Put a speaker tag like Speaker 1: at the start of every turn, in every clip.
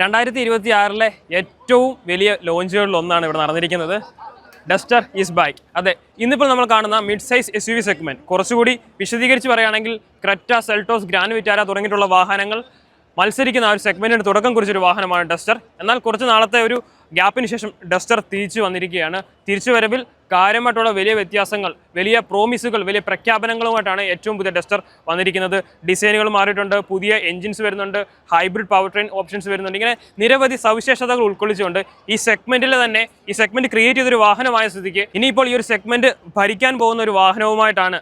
Speaker 1: രണ്ടായിരത്തി ഇരുപത്തി ആറിലെ ഏറ്റവും വലിയ ലോഞ്ചുകളിൽ ഒന്നാണ് ഇവിടെ നടന്നിരിക്കുന്നത്. ഡസ്റ്റർ ഈസ് ബൈക്ക് അതെ ഇന്നിപ്പോൾ നമ്മൾ കാണുന്ന mid size S U V segment കുറച്ചുകൂടി വിശദീകരിച്ച് പറയുകയാണെങ്കിൽ ക്രെറ്റ സെൽട്ടോസ് ഗ്രാൻഡ് വിറ്റാര തുടങ്ങിയിട്ടുള്ള വാഹനങ്ങൾ മത്സരിക്കുന്ന ആ ഒരു സെഗ്മെന്റിന് തുടക്കം കുറിച്ചൊരു വാഹനമാണ് ഡസ്റ്റർ. എന്നാൽ കുറച്ച് നാളത്തെ ഒരു ഗ്യാപ്പിന് ശേഷം ഡസ്റ്റർ തിരിച്ചു വന്നിരിക്കുകയാണ്. തിരിച്ചു വരവിൽ കാര്യമായിട്ടുള്ള വലിയ വ്യത്യാസങ്ങൾ വലിയ പ്രോമിസുകൾ വലിയ പ്രഖ്യാപനങ്ങളുമായിട്ടാണ് ഏറ്റവും പുതിയ ഡസ്റ്റർ വന്നിരിക്കുന്നത്. ഡിസൈനുകൾ മാറിയിട്ടുണ്ട് പുതിയ എഞ്ചിൻസ് വരുന്നുണ്ട് ഹൈബ്രിഡ് പവർ ട്രെയിൻ ഓപ്ഷൻസ് വരുന്നുണ്ട്. ഇങ്ങനെ നിരവധി സവിശേഷതകൾ ഉൾക്കൊള്ളിച്ചുകൊണ്ട് ഈ സെഗ്മെന്റിൽ തന്നെ ഈ സെഗ്മെന്റ് ക്രിയേറ്റ് ചെയ്തൊരു വാഹനമായ സ്ഥിതിക്ക് ഇനിയിപ്പോൾ ഈ ഒരു സെഗ്മെന്റ് ഭരിക്കാൻ പോകുന്ന ഒരു വാഹനവുമായിട്ടാണ്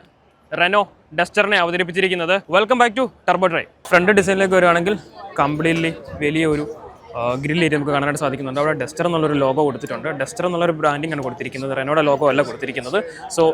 Speaker 1: റെനോ ഡസ്റ്ററിനെ അവതരിപ്പിച്ചിരിക്കുന്നത്. Welcome back to Turbo Drive front ഡിസൈനിലേക്ക് വരുവാണെങ്കിൽ കംപ്ലീറ്റ്ലി വലിയ ഗ്രിൽ ഏരിയ നമുക്ക് കാണാനായിട്ട് സാധിക്കുന്നുണ്ട്. അവിടെ ഡസ്റ്റർ എന്നുള്ളൊരു ലോഗോ കൊടുത്തിട്ടുണ്ട്. ഡസ്റ്റർ എന്നുള്ളൊരു ബ്രാൻഡിംഗ് ആണ് കൊടുത്തിരിക്കുന്നത്. റെനോയുടെ ലോഗോ അല്ല കൊടുത്തിരിക്കുന്നത്. സോ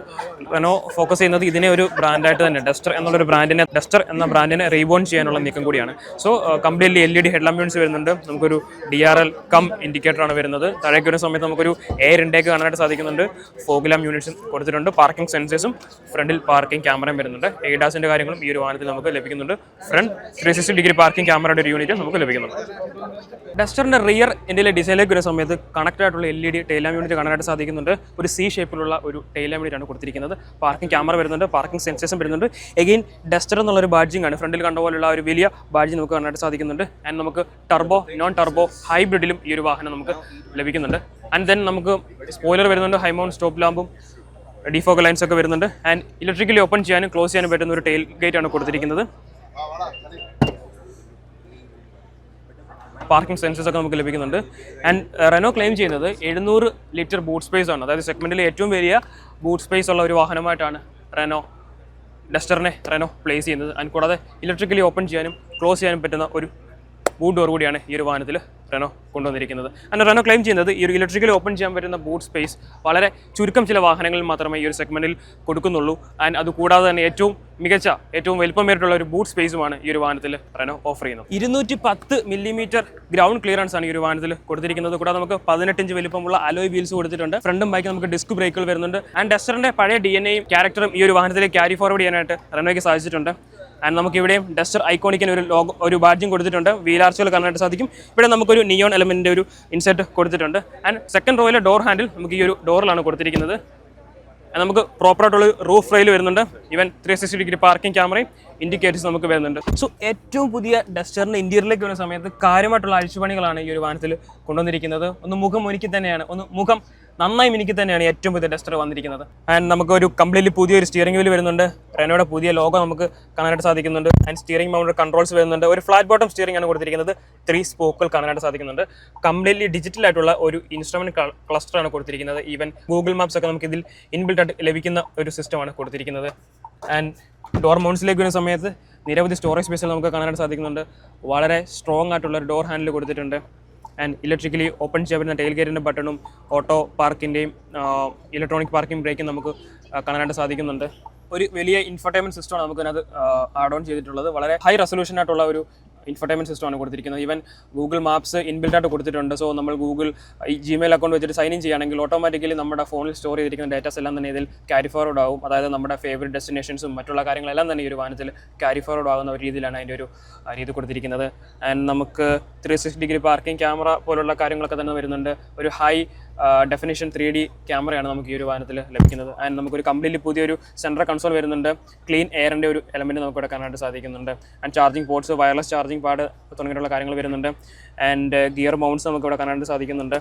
Speaker 1: റെനോ ഫോക്കസ് ചെയ്യുന്നത് ഇതിനെ ഒരു ബ്രാൻഡായിട്ട് തന്നെ ഡസ്റ്റർ എന്നുള്ളൊരു ബ്രാൻഡിനെ ഡസ്റ്റർ എന്ന ബ്രാൻഡിനെ റീബോൺ ചെയ്യാനുള്ള നീക്കം കൂടിയാണ്. So completely L E D head ലാമ്പ്യൂൺസ് വരുന്നുണ്ട്. നമുക്കൊരു ഡി ആർ എൽ കം ഇൻഡിക്കേറ്ററാണ് വരുന്നത്. താഴേക്ക് വരുന്ന സമയത്ത് നമുക്കൊരു എയർ ഇൻടേക്ക് കാണാനായിട്ട് സാധിക്കുന്നുണ്ട്. ഫോഗ്ലാം യൂണിറ്റ്സും കൊടുത്തിട്ടുണ്ട്. പാർക്കിംഗ് സെൻസേഴ്സും ഫ്രണ്ടിൽ പാർക്കിംഗ് ക്യാമറയും വരുന്നുണ്ട്. എയ്ഡാസിന്റെ കാര്യങ്ങളും ഈ ഒരു വാഹനത്തിൽ നമുക്ക് ലഭിക്കുന്നുണ്ട്. Front three sixty degree parking ക്യാമറയുടെ ഒരു യൂണിറ്റ് നമുക്ക് ലഭിക്കുന്നുണ്ട്. ഡസ്റ്ററിന്റെ റിയർ എന്റെ ഡിസൈനിലേക്ക് വരുന്ന സമയത്ത് കണക്റ്റഡ് ആയിട്ടുള്ള L E D tail lamp unit കാണാനായിട്ട് സാധിക്കുന്നുണ്ട്. ഒരു സി ഷേപ്പിലുള്ള ഒരു ടൈലാം യൂണിറ്റ് ആണ് കൊടുത്തിരിക്കുന്നത്. പാർക്കിംഗ് ക്യാമറ വരുന്നുണ്ട് പാർക്കിംഗ് സെൻസേഷൻ വരുന്നുണ്ട്. എഗെയിൻ ഡസ്റ്റർ എന്നുള്ളൊരു ബാഡ്ജിംഗ് ആണ്. ഫ്രണ്ടിൽ കണ്ട പോലുള്ള ഒരു വലിയ ബാഡ്ജ് നമുക്ക് കാണാനായിട്ട് സാധിക്കുന്നുണ്ട്. ആൻഡ് നമുക്ക് ടർബോ നോൺ ടർബോ ഹൈബ്രിഡിലും ഈ ഒരു വാഹനം നമുക്ക് ലഭിക്കുന്നുണ്ട്. ആൻഡ് ദെൻ നമുക്ക് സ്പോയിലർ വരുന്നുണ്ട് ഹൈമൗൺ സ്റ്റോപ്പ് ലാമ്പും ഡിഫോക്ക് ലൈൻസ് ഒക്കെ വരുന്നുണ്ട്. ആൻഡ് ഇലക്ട്രിക്കലി ഓപ്പൺ ചെയ്യാനും ക്ലോസ് ചെയ്യാനും പറ്റുന്ന ഒരു ടെയിൽ ഗേറ്റ് ആണ് കൊടുത്തിരിക്കുന്നത്. പാർക്കിംഗ് സെൻസസ് ഒക്കെ നമുക്ക് ലഭിക്കുന്നുണ്ട്. ആൻഡ് റെനോ ക്ലെയിം ചെയ്യുന്നത് എഴുന്നൂറ് ലിറ്റർ ബൂട്ട് സ്പേസ് ആണ്. അതായത് സെഗ്മെന്റിലെ ഏറ്റവും വലിയ ബൂട്ട് സ്പേസ് ഉള്ള ഒരു വാഹനമായിട്ടാണ് റെനോ ഡസ്റ്ററിനെ റെനോ പ്ലേസ് ചെയ്യുന്നത്. ആൻഡ് കൂടാതെ ഇലക്ട്രിക്കലി ഓപ്പൺ ചെയ്യാനും ക്ലോസ് ചെയ്യാനും പറ്റുന്ന ഒരു ബൂട്ട് കൂടിയാണ് ഈ ഒരു വാഹനത്തിൽ റെനോ കൊണ്ടുവന്നിരിക്കുന്നത്. അങ്ങനെ റെനോ ക്ലെയിം ചെയ്യുന്നത് ഈ ഒരു ഇലക്ട്രിക്കൽ ഓപ്പൺ ചെയ്യാൻ പറ്റുന്ന ബൂട്ട് സ്പേസ് വളരെ ചുരുക്കം ചില വാഹനങ്ങളിൽ മാത്രമേ ഈ ഒരു സെഗ്മെന്റിൽ കൊടുക്കുന്നുള്ളൂ. ആൻഡ് അത് കൂടാതെ തന്നെ ഏറ്റവും മികച്ച ഏറ്റവും വലുപ്പമേറിട്ടുള്ള ഒരു ബൂട്ട് സ്പേസുമാണ് ഈ ഒരു വാഹനത്തിൽ റെനോ ഓഫർ ചെയ്യുന്നത്. ഇരുന്നൂറ്റി പത്ത് മില്ലിമീറ്റർ ഗ്രൗണ്ട് ക്ലിയറൻസ് ആണ് ഈ ഒരു വാഹനത്തിൽ കൊടുത്തിരിക്കുന്നത്. കൂടാതെ നമുക്ക് പതിനെട്ട് ഇഞ്ച് വലിപ്പമുള്ള അലോയ് വീൽസ് കൊടുത്തിട്ടുണ്ട്. ഫ്രണ്ടും ബൈക്ക് നമുക്ക് ഡിസ്ക് ബ്രേക്കുകൾ വരുന്നുണ്ട്. ആൻഡ് ഡസ്റ്ററിന്റെ പഴയ ഡി എൻ എയും ക്യാരക്ടറും ഈ ഒരു വാഹനത്തിൽ ക്യാരി ഫോർവേഡ് ചെയ്യാനായിട്ട് റെനോയ്ക്ക് സാധിച്ചിട്ടുണ്ട്. ആൻഡ് നമുക്ക് ഇവിടെയും ഡസ്റ്റർ ഐക്കോണിക്കിന് ഒരു ലോഗോ ഒരു ബാഡ്ജിങ് കൊടുത്തിട്ടുണ്ട് വീലാർച്ചുകൾ കാണാനായിട്ട് സാധിക്കും. ഇവിടെ നമുക്കൊരു നിയോൺ എലമെന്റിന്റെ ഒരു ഇൻസെർട്ട് കൊടുത്തിട്ടുണ്ട്. ആൻഡ് സെക്കൻഡ് റോയിലെ ഡോർ ഹാൻഡിൽ നമുക്ക് ഈ ഒരു ഡോറിലാണ് കൊടുത്തിരിക്കുന്നത്. നമുക്ക് പ്രോപ്പറായിട്ടുള്ള റൂഫ് റെയിൽ വരുന്നുണ്ട്. Even three sixty degree parking ക്യാമറയും ഇൻഡിക്കേറ്റേഴ്സ് നമുക്ക് വരുന്നുണ്ട്. സോ ഏറ്റവും പുതിയ ഡസ്റ്ററിന്റെ ഇന്റീരിയറിലേക്ക് വരുന്ന സമയത്ത് കാര്യമായിട്ടുള്ള അഴിച്ചുപണികളാണ് ഈ ഒരു വാഹനത്തിൽ കൊണ്ടുവന്നിരിക്കുന്നത്. ഒന്ന് മുഖം ഒരുക്കി തന്നെയാണ്. ഒന്ന് മുഖം നന്നായി മിനിക്ക് തന്നെയാണ് ഏറ്റവും പുതിയ ടെസ്റ്റർ വന്നിരിക്കുന്നത്. ആൻഡ് നമുക്ക് ഒരു കംപ്ലീറ്റ്ലി പുതിയൊരു സ്റ്റിയറിംഗ് വീൽ വരുന്നുണ്ട്. റെനോയുടെ പുതിയ ലോഗോ നമുക്ക് കാണാനായിട്ട് സാധിക്കുന്നുണ്ട്. ആൻഡ് സ്റ്റിയറിംഗ് മൗണ്ട് കൺട്രോൾസ് വരുന്നുണ്ട്. ഒരു ഫ്ലാറ്റ് ബോട്ടം സ്റ്റിയറിംഗ് ആണ് കൊടുത്തിരിക്കുന്നത്. ത്രീ സ്പോക്കുകൾ കാണാനായിട്ട് സാധിക്കുന്നുണ്ട്. കംപ്ലീറ്റ്ലി ഡിജിറ്റൽ ആയിട്ടുള്ള ഒരു ഇൻസ്ട്രുമെന്റ് ക്ലസ്റ്റർ ആണ് കൊടുത്തിരിക്കുന്നത്. ഈവൻ ഗൂഗിൾ മാപ്സ് ഒക്കെ നമുക്ക് ഇതിൽ ഇൻബിൽട്ട് ആയിട്ട് ലഭിക്കുന്ന ഒരു സിസ്റ്റമാണ് കൊടുത്തിരിക്കുന്നത്. ആൻഡ് ഡോർ മൗണ്ട്സിലേക്ക് വരുന്ന സമയത്ത് നിരവധി സ്റ്റോറേജ് സ്പേസുകൾ നമുക്ക് കാണാനായിട്ട് സാധിക്കുന്നുണ്ട്. വളരെ സ്ട്രോങ് ആയിട്ടുള്ള ഒരു ഡോർ ഹാൻഡിൽ കൊടുത്തിട്ടുണ്ട്. ആൻഡ് ഇലക്ട്രിക്കലി ഓപ്പൺ ചെയ്യാൻ പറ്റുന്ന ടെയിൽ ഗേറ്റിന്റെ ബട്ടണും ഓട്ടോ പാർക്കിന്റെയും ഇലക്ട്രോണിക് പാർക്കിംഗ് ബ്രേക്കും നമുക്ക് കാണാനായിട്ട് സാധിക്കുന്നുണ്ട്. ഒരു വലിയ ഇൻഫർടൈൻമെന്റ് സിസ്റ്റമാണ് നമുക്കതിനകത്ത് ആഡ് ഓൺ ചെയ്തിട്ടുള്ളത്. വളരെ ഹൈ റെസൊല്യൂഷൻ ആയിട്ടുള്ള ഒരു ഇൻഫർടൈൻമെന്റ് സിസ്റ്റമാണ് കൊടുത്തിരിക്കുന്നത്. ഈവൻ ഗൂഗിൾ മാപ്സ് ഇൻബിൽഡായിട്ട് കൊടുത്തിട്ടുണ്ട്. സോ നമ്മൾ ഗൂഗിൾ ഈ ജിമെയിൽ അക്കൗണ്ട് വെച്ചിട്ട് സൈൻ ഇൻ ചെയ്യുകയാണെങ്കിൽ ഓട്ടോമാറ്റിക്കലി നമ്മുടെ ഫോണിൽ സ്റ്റോർ ചെയ്തിരിക്കുന്ന ഡേറ്റാസ് എല്ലാം തന്നെ ഇതിൽ ക്യാരി ഫോർവേഡ് ആവും. അതായത് നമ്മുടെ ഫേവറേറ്റ് ഡെസ്റ്റിനേഷൻസും മറ്റുള്ള കാര്യങ്ങളെല്ലാം തന്നെ ഈ ഒരു വാഹനത്തിൽ ക്യാരി ഫോർവേഡ് ആകുന്ന ഒരു രീതിയിലാണ് അതിന്റെ ഒരു രീതി കൊടുത്തിരിക്കുന്നത്. ആൻഡ് നമുക്ക് three six degree parking camera പോലുള്ള കാര്യങ്ങളൊക്കെ തന്നെ വരുന്നുണ്ട്. ഒരു ഹൈ ഡെഫിനിഷൻ ത്രീ ഡി ക്യാമറയാണ് നമുക്ക് ഈ ഒരു വാഹനത്തിൽ ലഭിക്കുന്നത്. ആൻഡ് നമുക്കൊരു കംപ്ലീറ്റ്ലി പുതിയൊരു സെൻട്രൽ കൺസോൾ വരുന്നുണ്ട്. ക്ലീൻ എയറിന്റെ ഒരു എലമെന്റ് നമുക്ക് എടുക്കാനായിട്ട് സാധിക്കുന്നുണ്ട്. And charging ports wireless charging pad തുടങ്ങിയിട്ടുള്ള കാര്യങ്ങൾ വരുന്നുണ്ട്. ആൻഡ് ഗിയർ മൗണ്ട്സ് നമുക്ക് ഇവിടെ കാണാനായിട്ട് സാധിക്കുന്നുണ്ട്.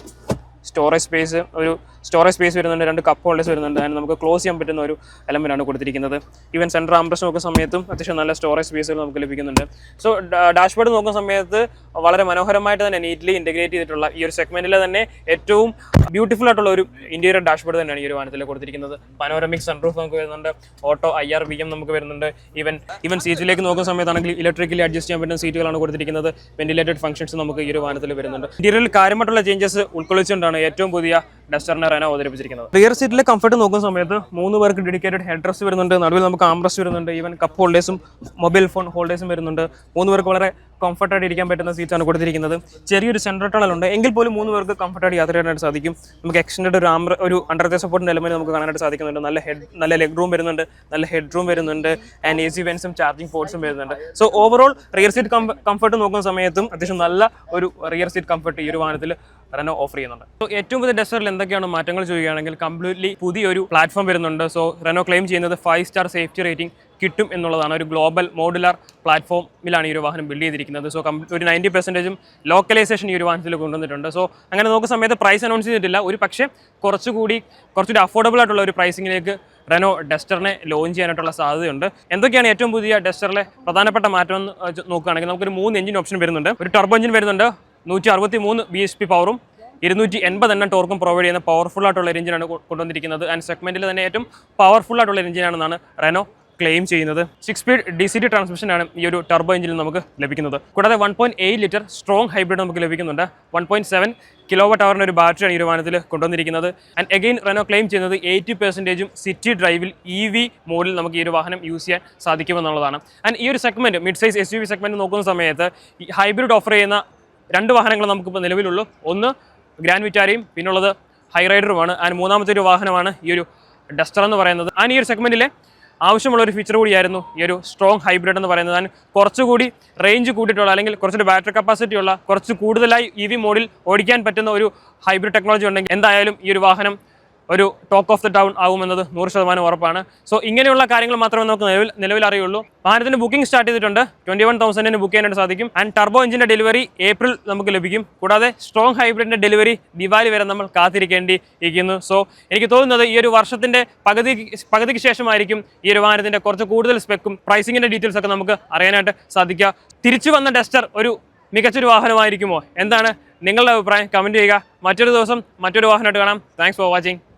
Speaker 1: സ്റ്റോറേജ് സ്പേസ് ഒരു സ്റ്റോറേജ് സ്പേസ് വരുന്നുണ്ട്. രണ്ട് കപ്പ് ഹോൾഡേഴ്സ് വരുന്നുണ്ട്. അതിന് നമുക്ക് ക്ലോസ് ചെയ്യാൻ പറ്റുന്ന ഒരു എലമെന്റാണ് കൊടുത്തിരിക്കുന്നത്. ഈവൻ സെൻട്രൽ ആംബ്രസ് നോക്കുന്ന സമയത്തും അത്യാവശ്യം നല്ല സ്റ്റോറേജ് സ്പേസുകൾ നമുക്ക് ലഭിക്കുന്നുണ്ട്. സോ ഡാഷ്ബോർഡ് നോക്കുന്ന സമയത്ത് വളരെ മനോഹരമായിട്ട് തന്നെ നീറ്റ്ലി ഇന്റഗ്രേറ്റ് ചെയ്തിട്ടുള്ള ഈ ഒരു സെഗ്മെന്റിലെ തന്നെ ഏറ്റവും ബ്യൂട്ടിഫുൾ ആയിട്ടുള്ള ഒരു ഇന്റീരിയർ ഡാഷ്ബോർഡ് തന്നെയാണ് ഈ ഒരു വാഹനത്തിൽ കൊടുത്തിരിക്കുന്നത്. പനോരമിക് സൺറൂഫ് നമുക്ക് വരുന്നുണ്ട്. Auto I R B M നമുക്ക് വരുന്നുണ്ട്. ഈവൻ ഈവൻ സീറ്റിലേക്ക് നോക്കുന്ന സമയത്താണെങ്കിൽ ഇലക്ട്രിക്കലി അഡ്ജസ്റ്റ് ചെയ്യാൻ പറ്റുന്ന സീറ്റുകളാണ് കൊടുത്തിരിക്കുന്നത്. വെന്റിലേറ്റഡ് ഫംഗ്ഷൻസ് നമുക്ക് ഈ ഒരു വാഹനത്തിൽ വരുന്നുണ്ട്. ഇന്റീരിയറിൽ കാര്യമായിട്ടുള്ള ചേഞ്ചസ് ഉൾക്കൊള്ളിച്ചുകൊണ്ടാണ് ഏറ്റവും പുതിയ ഡസ്റ്ററിനെ റെനോ അവതരിപ്പിച്ചിരിക്കുന്നത്. റിയർ സീറ്റിലെ കംഫർട്ട് നോക്കുന്ന സമയത്ത് മൂന്ന് പേർക്ക് ഡെഡിക്കേറ്റഡ് ഹെഡ് റെസ്റ്റ് വരുന്നുണ്ട്. നടുവിൽ നമുക്ക് ആംറസ്റ്റ് വരുന്നുണ്ട്. ഈവൻ കപ്പ് ഹോൾഡേഴ്സും മൊബൈൽ ഫോൺ ഹോൾഡേഴ്സും വരുന്നുണ്ട്. മൂന്ന് പേർക്ക് വളരെ കംഫർട്ടായിട്ട് ഇരിക്കാൻ പറ്റുന്ന സീറ്റാണ് കൊടുത്തിരിക്കുന്നത്. ചെറിയൊരു സെൻട്രൽ ടണൽ ഉണ്ട്. എങ്കിൽ പോലും മൂന്ന് പേർക്ക് കംഫർട്ടായിട്ട് യാത്ര ചെയ്യാനായിട്ട് സാധിക്കും. നമുക്ക് എക്സ്റ്റൻഡ് ഒരു ആംബ്ര ഒരു അണ്ടർ സപ്പോർട്ടിന്റെ എലമെന്റ് നമുക്ക് കാണാനായിട്ട് സാധിക്കുന്നുണ്ട്. നല്ല ഹെഡ് നല്ല ലെഗ് റൂം വരുന്നുണ്ട്. നല്ല ഹെഡ് റൂം വരുന്നുണ്ട്. ആൻഡ് എ സി വെൻസും ചാർജിങ് പോർട്സും വരുന്നുണ്ട്. So overall rear seat comfort നോക്കുന്ന സമയത്തും അത്യാവശ്യം നല്ല ഒരു റിയർ സീറ്റ് കംഫർട്ട് ഈ ഒരു വാഹനത്തിൽ റെനോ ഓഫർ ചെയ്യുന്നുണ്ട്. സോ ഏറ്റവും പുതിയ ഡെസറിൽ എന്തൊക്കെയാണ് മാറ്റങ്ങൾ ചെയ്യുകയാണെങ്കിൽ കംപ്ലീറ്റ്ലി പുതിയൊരു പ്ലാറ്റ്ഫോം വരുന്നുണ്ട്. സോ റെനോ ക്ലെയിം ചെയ്യുന്നത് ഫൈവ് സ്റ്റാർ സേഫ്റ്റി റേറ്റിംഗ് കിട്ടും എന്നുള്ളതാണ്. ഒരു ഗ്ലോബൽ മോഡുലാർ പ്ലാറ്റ്ഫോമിലാണ് ഈ ഒരു വാഹനം ബിൽഡ് ചെയ്തിരിക്കുന്നത്. സോ ഒരു നയന്റി പെർസെന്റേജും ലോക്കലൈസേഷൻ ഈ ഒരു വാഹനത്തിൽ കൊണ്ടുവന്നിട്ടുണ്ട്. സോ അങ്ങനെ നോക്കുന്ന സമയത്ത് പ്രൈസ് അനൗൺസ് ചെയ്തിട്ടില്ല. ഒരു പക്ഷേ കുറച്ചുകൂടി കുറച്ചുകൂടി അഫോർഡബിൾ ആയിട്ടുള്ള ഒരു പ്രൈസിങ്ങിലേക്ക് റെനോ ഡസ്റ്ററിനെ ലോഞ്ച് ചെയ്യാനായിട്ടുള്ള സാധ്യതയുണ്ട്. എന്തൊക്കെയാണ് ഏറ്റവും പുതിയ ഡസ്റ്ററിലെ പ്രധാനപ്പെട്ട മാറ്റം എന്ന് നോക്കുകയാണെങ്കിൽ നമുക്കൊരു മൂന്ന് എഞ്ചിൻ ഓപ്ഷൻ വരുന്നുണ്ട്. ഒരു ടർബോ എഞ്ചിൻ വരുന്നുണ്ട്. നൂറ്റി അറുപത്തി മൂന്ന് ബി എസ് പി പവറും ഇരുന്നൂറ്റി എൺപത് എണ്ണം ടോർക്കും പ്രൊവൈഡ് ചെയ്യുന്ന പവർഫുൾ ആയിട്ടുള്ള എഞ്ചിനാണ് കൊണ്ടുവന്നിരിക്കുന്നത്. ആൻഡ് സെഗ്മെന്റിൽ തന്നെ ഏറ്റവും പവർഫുൾ ആയിട്ടുള്ള എഞ്ചിനാണെന്നാണ് റെനോ ക്ലെയിം ചെയ്യുന്നത്. Six speed D C T ട്രാൻസ്മിഷനാണ് ഈ ഒരു ടർബോ എഞ്ചിനിൽ നമുക്ക് ലഭിക്കുന്നത്. കൂടാതെ one point eight litre strong hybrid നമുക്ക് ലഭിക്കുന്നുണ്ട്. One point seven kilowatt അവറിന്റെ ഒരു ബാറ്ററിയാണ് ഈ ഒരു വാഹനത്തിൽ കൊണ്ടുവന്നിരിക്കുന്നത്. ആൻഡ് എഗെയിൻ റെനോ ക്ലെയിം ചെയ്യുന്നത് എയ്റ്റി പെർസെന്റേജും സിറ്റി ഡ്രൈവിൽ ഇ വി മോഡിൽ നമുക്ക് ഈ ഒരു വാഹനം യൂസ് ചെയ്യാൻ സാധിക്കുമെന്നുള്ളതാണ്. ആൻഡ് ഈ ഒരു segment mid size S U V segment നോക്കുന്ന സമയത്ത് ഈ ഹൈബ്രിഡ് ഓഫർ ചെയ്യുന്ന രണ്ട് വാഹനങ്ങൾ നമുക്കിപ്പോൾ നിലവിലുള്ളൂ. ഒന്ന് ഗ്രാൻഡ് വിറ്റാരയും പിന്നുള്ളത് ഹൈറൈഡറുമാണ് ആൻഡ് മൂന്നാമത്തെ ഒരു വാഹനമാണ് ഈ ഒരു ഡസ്റ്റർ എന്ന് പറയുന്നത്. ആൻഡ് ഈ ഒരു സെഗ്മെന്റിലെ ആവശ്യമുള്ള ഒരു ഫീച്ചർ കൂടിയായിരുന്നു ഈ ഒരു സ്ട്രോങ് ഹൈബ്രിഡ് എന്ന് പറയുന്നത്. ഞാൻ കുറച്ചുകൂടി റേഞ്ച് കൂട്ടിയിട്ടുള്ള അല്ലെങ്കിൽ കുറച്ചൊരു ബാറ്ററി കപ്പാസിറ്റി ഉള്ള കുറച്ച് കൂടുതലായി ഇ വി മോഡിൽ ഓടിക്കാൻ പറ്റുന്ന ഒരു ഹൈബ്രിഡ് ടെക്നോളജി ഉണ്ടെങ്കിൽ എന്തായാലും ഈ ഒരു വാഹനം ഒരു ടോക്ക് ഓഫ് ദ ടൗൺ ആകുമെന്നത് നൂറ് ശതമാനം ഉറപ്പാണ്. സോ ഇങ്ങനെയുള്ള കാര്യങ്ങൾ മാത്രമേ നമുക്ക് നിലവിൽ നിലവിൽ അറിയുള്ളൂ. വാഹനത്തിന് ബുക്കിംഗ് സ്റ്റാർട്ട് ചെയ്തിട്ടുണ്ട്. ട്വന്റി വൺ തൗസൻഡിന് ബുക്ക് ചെയ്യാനായിട്ട് സാധിക്കും. ആൻഡ് ടർബോ എഞ്ചിന്റെ ഡെലിവറി ഏപ്രിൽ നമുക്ക് ലഭിക്കും. കൂടാതെ സ്ട്രോങ് ഹൈബ്രിഡിന്റെ ഡെലിവറി ദിവാലി വരെ നമ്മൾ കാത്തിരിക്കേണ്ടി ഇരിക്കുന്നു സോ എനിക്ക് തോന്നുന്നത് ഈ ഒരു വർഷത്തിന്റെ പകുതി പകുതിക്ക് ശേഷമായിരിക്കും ഈ ഒരു വാഹനത്തിന്റെ കുറച്ച് കൂടുതൽ സ്പെക്കും പ്രൈസിങ്ങിന്റെ ഡീറ്റെയിൽസ് ഒക്കെ നമുക്ക് അറിയാനായിട്ട് സാധിക്കുക. തിരിച്ചു വന്ന ഡസ്റ്റർ ഒരു മികച്ചൊരു വാഹനമായിരിക്കുമോ? എന്താണ് നിങ്ങളുടെ അഭിപ്രായം? കമന്റ് ചെയ്യുക. മറ്റൊരു ദിവസം മറ്റൊരു വാഹനമായിട്ട് കാണാം. Thanks for watching